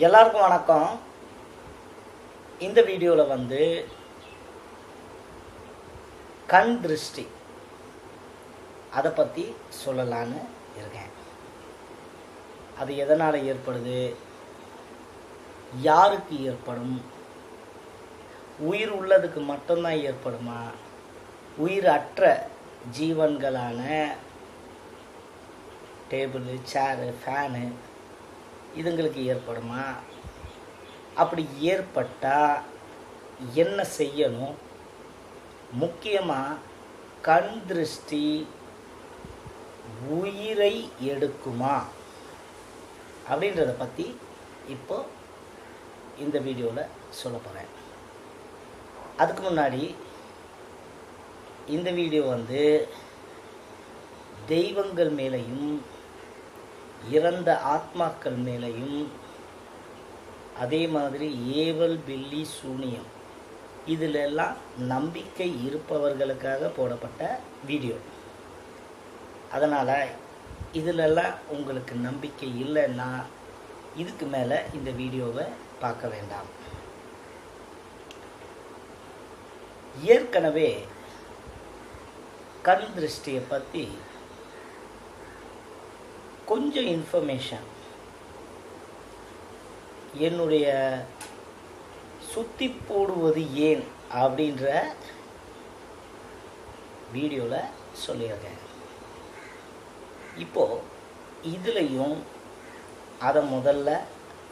எல்லாருக்கும் வணக்கம். இந்த வீடியோவில் வந்து கண் திருஷ்டி. அதை பற்றி சொல்லலான்னு இருக்கேன். அது எதனால் ஏற்படுது? யாருக்கு ஏற்படும்? உயிர் உள்ளதுக்கு மட்டும்தான் ஏற்படுமா? உயிர் அற்ற ஜீவன்களான டேபிள் சேரு ஃபேனு இதுங்களுக்கு ஏற்படுமா? அப்படி ஏற்பட்டால் என்ன செய்யணும்? முக்கியமாக கண் திருஷ்டி உயிரை எடுக்குமா? அப்படின்றத பற்றி இப்போ இந்த வீடியோவில் சொல்ல போகிறேன் அதுக்கு முன்னாடி இந்த வீடியோ வந்து தெய்வங்கள் மேலேயும் இறந்த ஆத்மாக்கள் மேலேயும் அதே மாதிரி ஏவல் பில்லி சூனியம். இதிலெல்லாம் நம்பிக்கை இருப்பவர்களுக்காக போடப்பட்ட வீடியோ. அதனால் இதிலெல்லாம் உங்களுக்கு நம்பிக்கை இல்லைன்னா இதுக்கு மேலே இந்த வீடியோவை பார்க்க வேண்டாம். ஏற்கனவே கண் திருஷ்டியை பற்றி கொஞ்சம் இன்ஃபர்மேஷன் என்னுடைய சுத்தி போடுவது ஏன் அப்படின்ற வீடியோவில் சொல்லியிருக்கேன். இப்போது இதுலேயும் அதை முதல்ல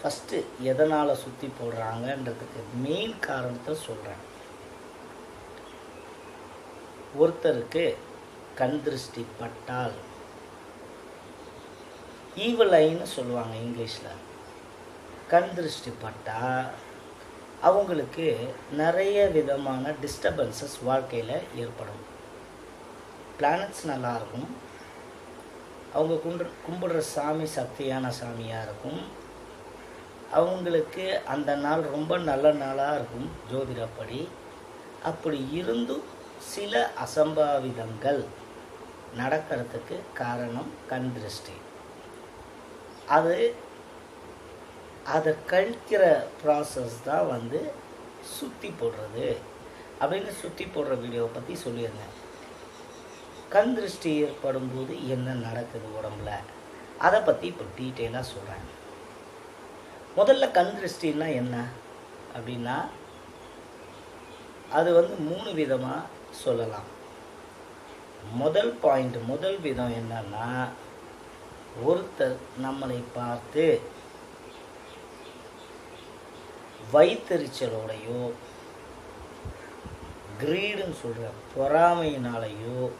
ஃபஸ்ட்டு எதனால் சுற்றி போடுறாங்கன்றதுக்கு மெயின் காரணத்தை சொல்கிறேன் ஒருத்தருக்கு கண் திருஷ்டி பட்டால் ஈவல் ஐன்னு சொல்லுவாங்க இங்கிலீஷில். கண் திருஷ்டி பட்டால் அவங்களுக்கு நிறைய விதமான டிஸ்டர்பன்சஸ் வாழ்க்கையில் ஏற்படும். பிளானட்ஸ் நல்லாயிருக்கும். அவங்க கும்பிட கும்பிடுற சாமி சக்தியான சாமியாக இருக்கும். அவங்களுக்கு அந்த நாள் ரொம்ப நல்ல நாளாக இருக்கும் ஜோதிடப்படி. அப்படி இருந்தும் சில அசம்பாவிதங்கள் நடக்கிறதுக்கு காரணம் கண் திருஷ்டி. அது அதை கழிக்கிற ப்ராசஸ் தான் வந்து சுற்றி போடுறது. அப்படின்னு சுற்றி போடுற வீடியோவை பற்றி சொல்லியிருந்தேன். கண் திருஷ்டி ஏற்படும் போது என்ன நடக்குது உடம்புல? அதை பற்றி இப்போ டீட்டெயிலாக சொல்கிறேன் முதல்ல கண் திருஷ்டின்னா என்ன? அப்படின்னா அது வந்து மூணு விதமாக சொல்லலாம். முதல் பாயிண்ட் முதல் விதம் என்னன்னா ஒருத்தர் நம்மளை பார்த்து வைத்தறிச்சலோடையோ கிரீடுன்னு சொல்கிற பொறாமையினாலேயோ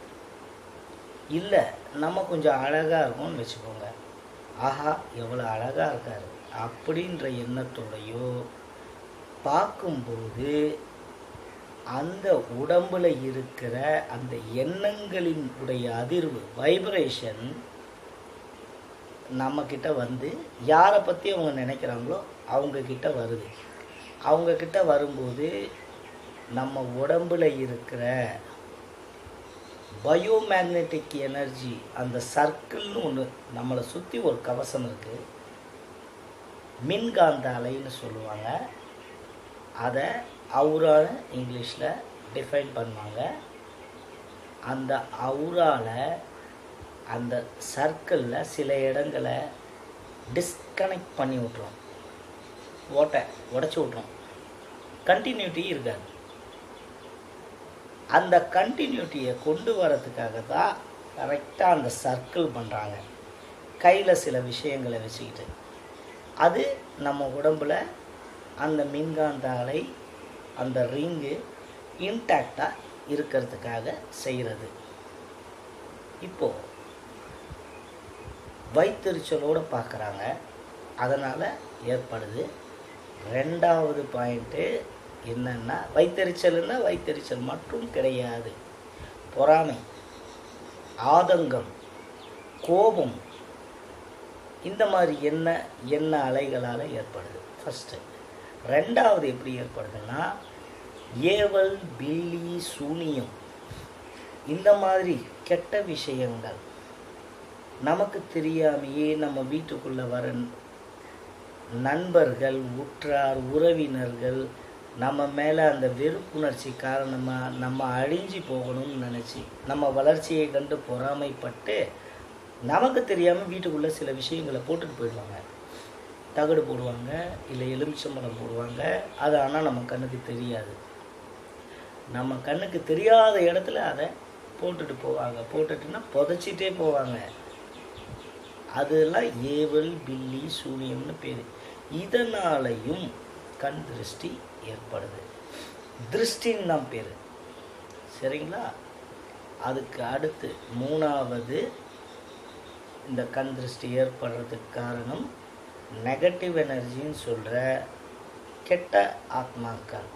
இல்லை நம்ம கொஞ்சம் அழகாக இருக்கோம்னு வச்சுக்கோங்க. ஆஹா எவ்வளோ அழகாக இருக்காரு. அப்படின்ற எண்ணத்தோடையோ பார்க்கும்போது அந்த உடம்புல இருக்கிற அந்த எண்ணங்களின் உடைய அதிர்வு வைப்ரேஷன் நம்மக்கிட்ட வந்து யாரை பற்றி அவங்க நினைக்கிறாங்களோ அவங்கக்கிட்ட வருது. அவங்கக்கிட்ட வரும்போது நம்ம உடம்புல இருக்கிற பயோமேக்னெட்டிக் எனர்ஜி அந்த சர்க்கிள்னு ஒன்று நம்மளை சுற்றி ஒரு கவசம் இருக்குது மின்காந்த அலைன்னு சொல்லுவாங்க. அதை அவுரான்னு இங்கிலீஷில் டிஃபைன் பண்ணுவாங்க. அந்த அவுரால அந்த சர்க்கிளில் சில இடங்களை டிஸ்கனெக்ட் பண்ணி விட்றோம் ஓட்டை உடச்சி விட்றோம் கண்டினியூட்டி இருக்காது. அந்த கண்டினியூட்டியை கொண்டு வரதுக்காக தான் கரெக்டாக அந்த சர்க்கிள் பண்ணுறாங்க கையில் சில விஷயங்களை வச்சுக்கிட்டு. அது நம்ம உடம்பில் அந்த மின்காந்த அலை அந்த ரிங்கு இன்டாக்டாக இருக்கிறதுக்காக செய்கிறது இப்போது வைத்தறிச்சலோடு பார்க்குறாங்க. அதனால் ஏற்படுது. ரெண்டாவது பாயிண்ட்டு என்னென்னா வைத்தறிச்சல்னா வைத்தறிச்சல் மட்டும் கிடையாது. பொறாமை ஆதங்கம் கோபம் இந்த மாதிரி என்ன என்ன அலைகளால் ஏற்படுது. ஃபஸ்ட்டு ரெண்டாவது எப்படி ஏற்படுதுன்னா ஏவல் பில்லி சூனியம். இந்த மாதிரி கெட்ட விஷயங்கள் நமக்கு தெரியாமையே நம்ம வீட்டுக்குள்ளே வர நண்பர்கள் உற்றார் உறவினர்கள் நம்ம மேலே அந்த வெறுப்புணர்ச்சி காரணமாக நம்ம அழிஞ்சு போகணும்னு நினச்சி நம்ம வளர்ச்சியை கண்டு பொறாமைப்பட்டு நமக்கு தெரியாமல் வீட்டுக்குள்ளே சில விஷயங்களை போட்டுட்டு போயிடுவாங்க. தகடு போடுவாங்க இல்லை எலுமிச்சம்பழம் போடுவாங்க. அது ஆனால் நம்ம கண்ணுக்கு தெரியாது. நம்ம கண்ணுக்கு தெரியாத இடத்துல அதை போட்டுட்டு போவாங்க. போட்டுட்டுன்னா புதைச்சிட்டே போவாங்க. அதெல்லாம் ஏவல் பில்லி சூனியம்னு பேர். இதனாலையும் கண் திருஷ்டி ஏற்படுது. திருஷ்டின்னு தான் பேர். சரிங்களா? அதுக்கு அடுத்து மூணாவது இந்த கண் திருஷ்டி ஏற்படுறதுக்கு காரணம் நெகட்டிவ் எனர்ஜின்னு சொல்கிற கெட்ட ஆத்மாக்கள்.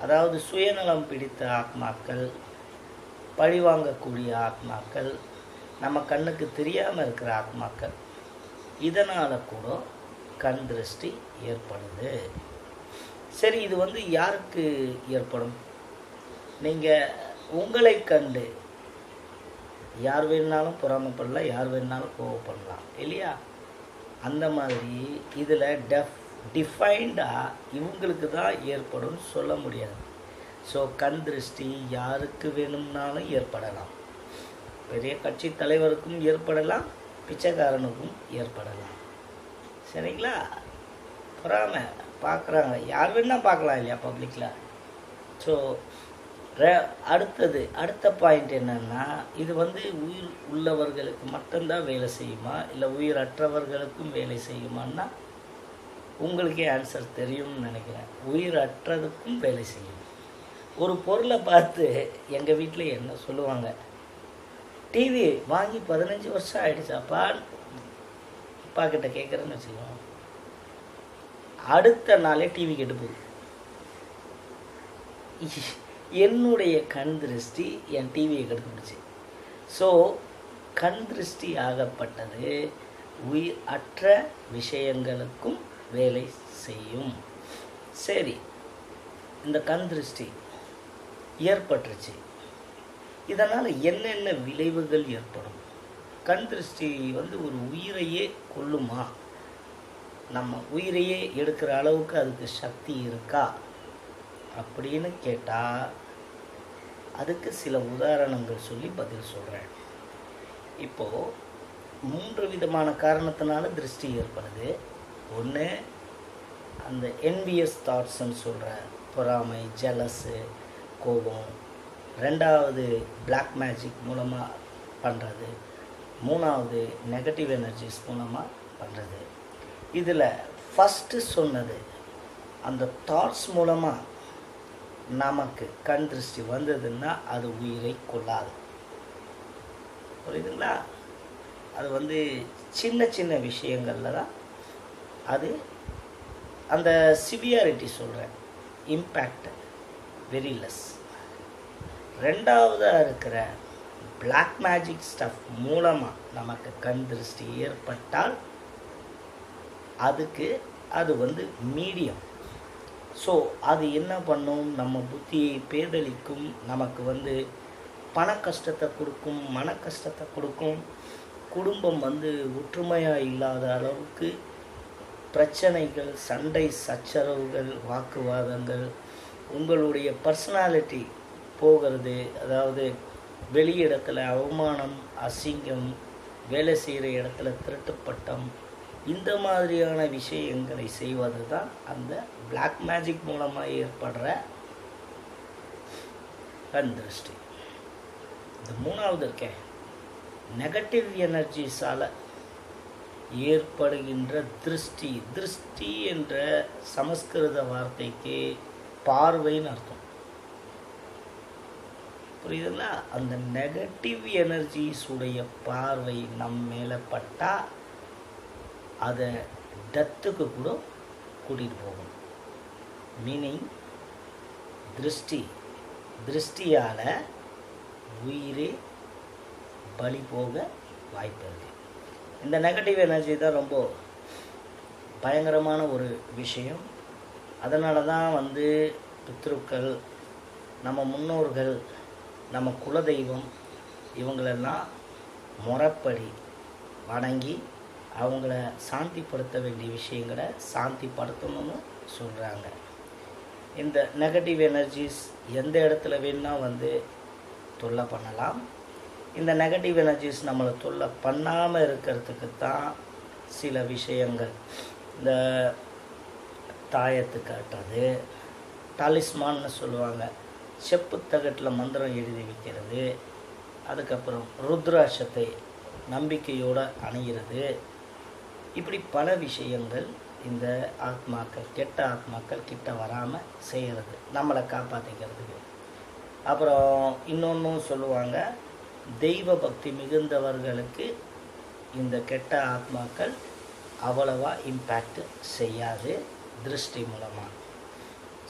அதாவது சுயநலம் பிடித்த ஆத்மாக்கள் பழிவாங்கக்கூடிய ஆத்மாக்கள் நம்ம கண்ணுக்கு தெரியாமல் இருக்கிற ஆத்மாக்கள். இதனால் கூட கண் திருஷ்டி ஏற்படுது. சரி இது வந்து யாருக்கு ஏற்படும்? நீங்கள் உங்களை கண்டு யார் வேணுனாலும் பொறாமப்படலாம் யார் வேணுனாலும் கோவப்படலாம் இல்லையா? அந்த மாதிரி இதில் டெஃப் டிஃபைன்டாக இவங்களுக்கு தான் ஏற்படும்னு சொல்ல முடியாது. ஸோ கண் திருஷ்டி யாருக்கு வேணும்னாலும் ஏற்படலாம். பெரிய கட்சி தலைவருக்கும் ஏற்படலாம் பிச்சைக்காரனுக்கும் ஏற்படலாம். சரிங்களா? பொறாம. பார்க்குறாங்க யார் வேணால் பார்க்கலாம் இல்லையா பப்ளிக்கில் ஸோ அடுத்தது அடுத்த பாயிண்ட் என்னன்னா இது வந்து உயிர் உள்ளவர்களுக்கு மட்டும்தான் வேலை செய்யுமா? இல்லை உயிர் அற்றவர்களுக்கும் வேலை செய்யுமான்னா உங்களுக்கே ஆன்சர் தெரியும்னு நினைக்கிறேன். உயிர் அற்றதுக்கும் வேலை செய்யும். ஒரு பொருளை பார்த்து எங்கள் வீட்டில் என்ன சொல்லுவாங்க? டிவி வாங்கி பதினஞ்சு வருஷம் ஆயிடுச்சாப்பா அப்பா கிட்ட கேட்குறேன்னு வச்சுக்கோங்க. அடுத்த நாளே டிவி கெட்டு போகுது. என்னுடைய கண் திருஷ்டி என் டிவியை கெடுத்துடுச்சு. ஸோ கண் திருஷ்டி ஆகப்பட்டது. உயிர் அற்ற விஷயங்களுக்கும் வேலை செய்யும். சரி இந்த கண் திருஷ்டி ஏற்பட்டுருச்சு. இதனால் என்னென்ன விளைவுகள் ஏற்படும்? கண் திருஷ்டி வந்து ஒரு உயிரையே கொல்லுமா? நம்ம உயிரையே எடுக்கிற அளவுக்கு அதுக்கு சக்தி இருக்கா? அப்படின்னு கேட்டால் அதுக்கு சில உதாரணங்கள் சொல்லி பதில் சொல்கிறேன் இப்போது மூன்று விதமான காரணத்தினால திருஷ்டி ஏற்படுது. ஒன்று அந்த என்விஎஸ் தாட்ஸ்ன்னு சொல்கிற பொறாமை ஜலஸு கோபம் ரெண்டாவது பிளாக் மேஜிக் மூலமாக பண்ணுறது மூணாவது நெகட்டிவ் எனர்ஜிஸ் மூலமாக பண்ணுறது இதில் ஃபஸ்ட்டு சொன்னது அந்த தாட்ஸ் மூலமாக நமக்கு கண் திருஷ்டி வந்ததுன்னா அது உயிரை கொள்ளாது. புரியுதுங்களா? அது வந்து சின்ன சின்ன விஷயங்களில் தான் அது அந்த சிவியாரிட்டி சொல்கிறேன் இம்பேக்ட் வெரி லெஸ் ரெண்டாவதாக இருக்கிற பிளாக் மேஜிக் ஸ்டஃப் மூலமாக நமக்கு கண் திருஷ்டி ஏற்பட்டால் அதுக்கு அது வந்து மீடியம் ஸோ அது என்ன பண்ணும்? நம்ம புத்தியை பேதளிக்கும். நமக்கு வந்து பண கஷ்டத்தை கொடுக்கும் மன கஷ்டத்தை கொடுக்கும். குடும்பம் வந்து ஒற்றுமையாக இல்லாத அளவுக்கு பிரச்சனைகள் சண்டை சச்சரவுகள் வாக்குவாதங்கள் உங்களுடைய பர்சனாலிட்டி போகிறது அதாவது வெளி அவமானம் அசிங்கம் வேலை செய்கிற இடத்துல திருட்டுப்பட்டம் இந்த மாதிரியான விஷயங்களை செய்வது தான் அந்த பிளாக் மேஜிக் மூலமாக ஏற்படுற கண் திருஷ்டி. இந்த மூணாவது இருக்கே. நெகட்டிவ் எனர்ஜிஸால் ஏற்படுகின்ற திருஷ்டி. திருஷ்டி என்ற சமஸ்கிருத வார்த்தைக்கு பார்வைன்னு அர்த்தம். புரியுதுங்களா? அந்த நெகட்டிவ் எனர்ஜிஸ் உடைய பார்வை நம் மேலே பட்டால் அதை டத்துக்கு கூட கூட்டிகிட்டு போகும். மீனிங் திருஷ்டி திருஷ்டியால் உயிரே பலி போக வாய்ப்பு இருக்குது இந்த நெகட்டிவ் எனர்ஜி தான் ரொம்ப பயங்கரமான ஒரு விஷயம். அதனால தான் வந்து பித்ருக்கள் நம்ம முன்னோர்கள் நம்ம குலதெய்வம் இவங்களெல்லாம் முறைப்படி வணங்கி அவங்கள சாந்திப்படுத்த வேண்டிய விஷயங்களை சாந்திப்படுத்தணும்னு சொல்கிறாங்க இந்த நெகட்டிவ் எனர்ஜிஸ் எந்த இடத்துல வேணால் வந்து தொல்லை பண்ணலாம். இந்த நெகட்டிவ் எனர்ஜிஸ் நம்மளை தொல்லை பண்ணாமல் இருக்கிறதுக்கு தான் சில விஷயங்கள். இந்த தாயத்து காட்டுறது டாலிஸ்மான்னு சொல்லுவாங்க. செப்பு தகட்டில் மந்திரம் எழுதி வைக்கிறது. அதுக்கப்புறம் ருத்ராட்சத்தை நம்பிக்கையோடு அணிகிறது. இப்படி பல விஷயங்கள் இந்த ஆத்மாக்கள் கெட்ட ஆத்மாக்கள் கிட்ட வராமல் செய்கிறது நம்மளை காப்பாற்றிக்கிறதுக்கு அப்புறம் இன்னொன்றும் சொல்லுவாங்க தெய்வ பக்தி மிகுந்தவர்களுக்கு இந்த கெட்ட ஆத்மாக்கள் அவ்வளவா இம்பேக்ட் செய்யாது திருஷ்டி மூலமாக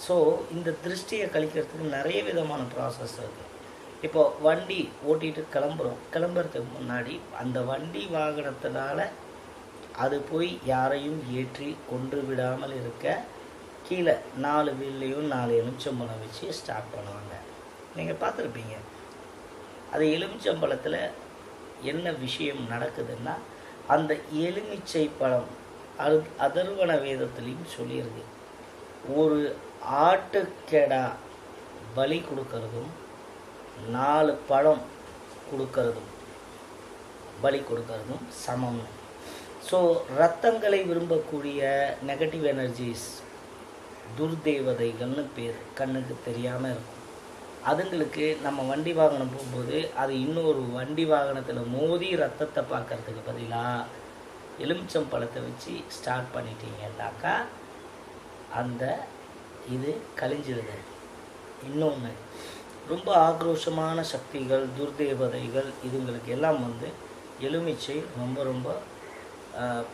ஸோ இந்த திருஷ்டியை கழிக்கிறதுக்கு நிறைய விதமான ப்ராசஸ் இருக்குது இப்போ வண்டி ஓட்டிகிட்டு கிளம்புறோம். கிளம்புறதுக்கு முன்னாடி அந்த வண்டி வாகனத்தினால அது போய் யாரையும் ஏற்றி கொன்று விடாமல் இருக்க கீழே நாலு வீல்லையும் நாலு எலுமிச்சம்பழம் வச்சு ஸ்டார்ட் பண்ணுவாங்க. நீங்கள் பார்த்துருப்பீங்க. அது எலுமிச்சம்பழத்தில் என்ன விஷயம் நடக்குதுன்னா அந்த எலுமிச்சை பழம் அது அதர்வன வேதத்துலேயும் சொல்லியிருக்கு. ஒரு ஆட்டுக்கெடா பலி கொடுக்கறதும் நாலு பழம் கொடுக்கறதும் பலி கொடுக்கறதும் சமம். ஸோ ரத்தங்களை விரும்பக்கூடிய நெகட்டிவ் எனர்ஜிஸ் துர்தேவதைகள்னு பேர் கண்ணுக்கு தெரியாமல் இருக்கும். அதுங்களுக்கு நம்ம வண்டி வாகனம் போகும்போது அது இன்னொரு வண்டி வாகனத்தில் மோதி ரத்தத்தை பார்க்கறதுக்கு பதிலாக எலுமிச்சம் பழத்தை வச்சு ஸ்டார்ட் பண்ணிட்டீங்கன்னாக்கா அந்த இது கழிஞ்சிருது இன்னொன்று ரொம்ப ஆக்ரோஷமான சக்திகள் துர்தேவதைகள் இதுங்களுக்கு எல்லாம் வந்து எலுமிச்சை ரொம்ப ரொம்ப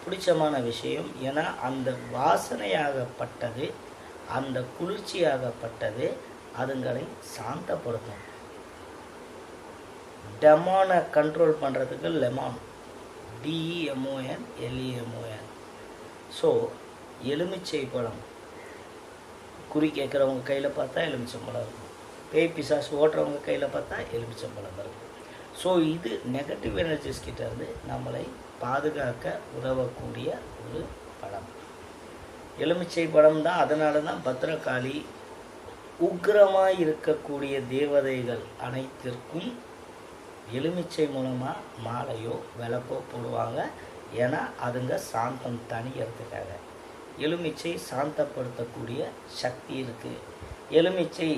பிடிச்சமான விஷயம். ஏன்னா அந்த வாசனையாகப்பட்டது அந்த குளிர்ச்சியாகப்பட்டது அதுங்களை சாந்தப்படுத்தும். டெமானை கண்ட்ரோல் பண்ணுறதுக்கு lemon D E M O N L E M O N so எலுமிச்சை பழம். குறி கேட்குறவங்க கையில் பார்த்தா எலுமிச்சம்பழம் இருக்கும். பேய் பிசாசு ஓட்டுறவங்க கையில் பார்த்தா எலுமிச்சம்பழம் இருக்கும். ஸோ இது நெகட்டிவ் எனர்ஜிஸ் கிட்டேருந்து நம்மளை பாதுகாக்க உதவக்கூடிய ஒரு படம். எலுமிச்சை படம் தான் அதனால தான் பத்ரகாளி உக்கிரமாக இருக்கக்கூடிய தேவதைகள் அனைத்திற்கும் எலுமிச்சை மூலமாக மாலையோ விளக்கோ போடுவாங்க. ஏன்னா அதுங்க சாந்தம் தனியறதுக்காக எலுமிச்சை சாந்தப்படுத்தக்கூடிய சக்தி இருக்குது எலுமிச்சை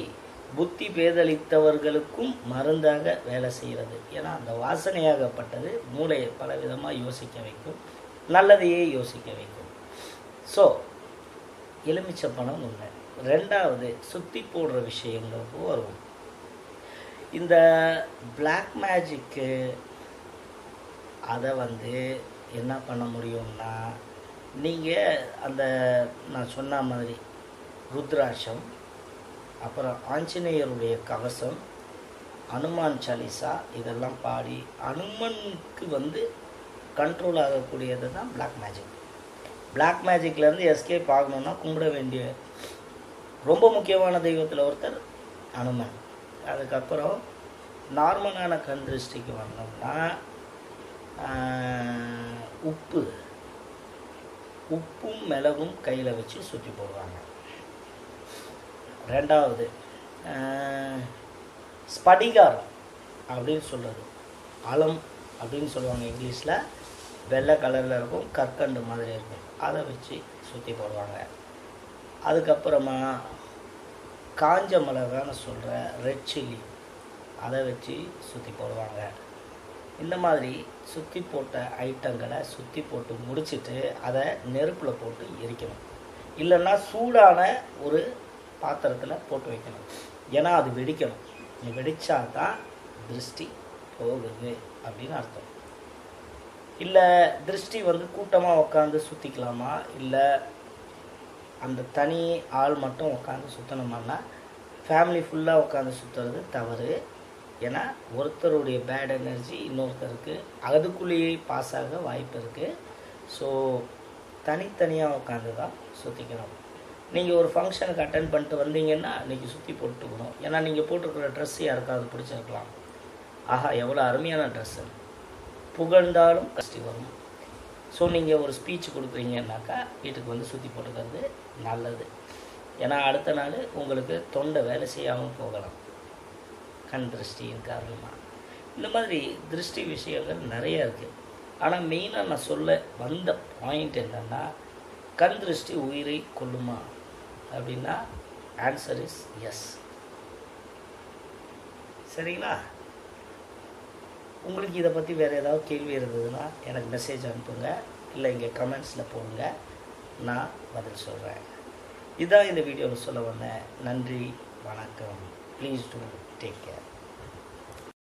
புத்தி பேதளித்தவர்களுக்கும் மருந்தாக வேலை செய்கிறது. ஏன்னா அந்த வாசனையாகப்பட்டது மூளையை பலவிதமாக யோசிக்க வைக்கும் நல்லதையே யோசிக்க வைக்கும். ஸோ எலுமிச்சை பணம் ஒன்று ரெண்டாவது சுற்றி போடுற விஷயங்களுக்கு வருவோம். இந்த பிளாக் மேஜிக்கு அதை வந்து என்ன பண்ண முடியும்னா நீங்கள் அந்த நான் சொன்ன மாதிரி ருத்ராட்சம் அப்புறம் ஆஞ்சநேயருடைய கவசம் அனுமான் சாலிசா இதெல்லாம் பாடி அனுமனுக்கு வந்து கண்ட்ரோல் ஆகக்கூடியது தான் பிளாக் மேஜிக் பிளாக் மேஜிக்லேருந்து எஸ்கேப் ஆகணும்னா கும்பிட வேண்டிய ரொம்ப முக்கியமான தெய்வத்தில் ஒருத்தர் அனுமன். அதுக்கப்புறம் நார்மலான கண் திருஷ்டிக்கு வந்தோம்னா உப்பு. உப்பும் மிளகும் கையில் வச்சு சுற்றி போடுவாங்க. ரெண்டாவது ஸ்படிகாரம் அப்படின்னு சொல்கிறது அலம் அப்படின்னு சொல்லுவாங்க இங்கிலீஷில். வெள்ளை கலரில் இருக்கும் கற்கண்டு மாதிரி இருக்கும். அதை வச்சு சுற்றி போடுவாங்க. அதுக்கப்புறமா காஞ்ச மிளகான்னு சொல்கிற ரெட் சில்லி அதை வச்சு சுற்றி போடுவாங்க. இந்த மாதிரி சுற்றி போட்ட ஐட்டங்களை சுற்றி போட்டு முடிச்சுட்டு அதை நெருப்பில் போட்டு எரிக்கணும். இல்லைன்னா சூடான ஒரு பாத்திரத்தில் போட்டு வைக்கணும். ஏன்னா அது வெடிக்கணும். நீ வெடித்தா தான் திருஷ்டி போகுது அப்படின்னு அர்த்தம். இல்லை திருஷ்டி வந்து கூட்டமாக உட்காந்து சுற்றிக்கலாமா இல்லை அந்த தனி ஆள் மட்டும் உட்காந்து சுற்றணுமான்னா ஃபேமிலி ஃபுல்லாக உட்காந்து சுற்றுறது தவறு. ஏன்னா ஒருத்தருடைய பேட் எனர்ஜி இன்னொருத்தருக்கு அதுக்குள்ளேயே பாஸ் ஆக வாய்ப்பு இருக்குது ஸோ தனித்தனியாக உட்காந்து தான் சுற்றிக்கணும் நீங்கள் ஒரு ஃபங்க்ஷனுக்கு அட்டன் பண்ணிட்டு வந்தீங்கன்னா இன்றைக்கி சுற்றி போட்டுக்கணும். ஏன்னா நீங்கள் போட்டிருக்கிற ட்ரெஸ் யாருக்காவது பிடிச்சிருக்கலாம். ஆஹா எவ்வளோ அருமையான ட்ரெஸ்ஸு புகழ்ந்தாலும் கஷ்டி வரும். ஸோ நீங்கள் ஒரு ஸ்பீச் கொடுக்குறீங்கன்னாக்கா வீட்டுக்கு வந்து சுற்றி போட்டுக்கிறது நல்லது. ஏன்னா அடுத்த நாள் உங்களுக்கு தொண்டை வேலை செய்யாமல் போகலாம். கண் திருஷ்டியின் காரணமாக இந்த மாதிரி திருஷ்டி விஷயங்கள் நிறைய இருக்குது ஆனால் மெயினாக நான் சொல்ல வந்த பாயிண்ட் என்னென்னா கண் திருஷ்டி உயிரை கொல்லுமா? அப்படின்னா ஆன்சர் இஸ் எஸ் சரிங்களா? உங்களுக்கு இதை பற்றி வேறு ஏதாவது கேள்வி இருந்ததுன்னா எனக்கு மெசேஜ் அனுப்புங்க. இல்லை இங்கே கமெண்ட்ஸில் போடுங்க. நான் பதில் சொல்கிறேன் இதுதான் இந்த வீடியோவில் சொல்ல வந்தேன் நன்றி வணக்கம். Please do Take care.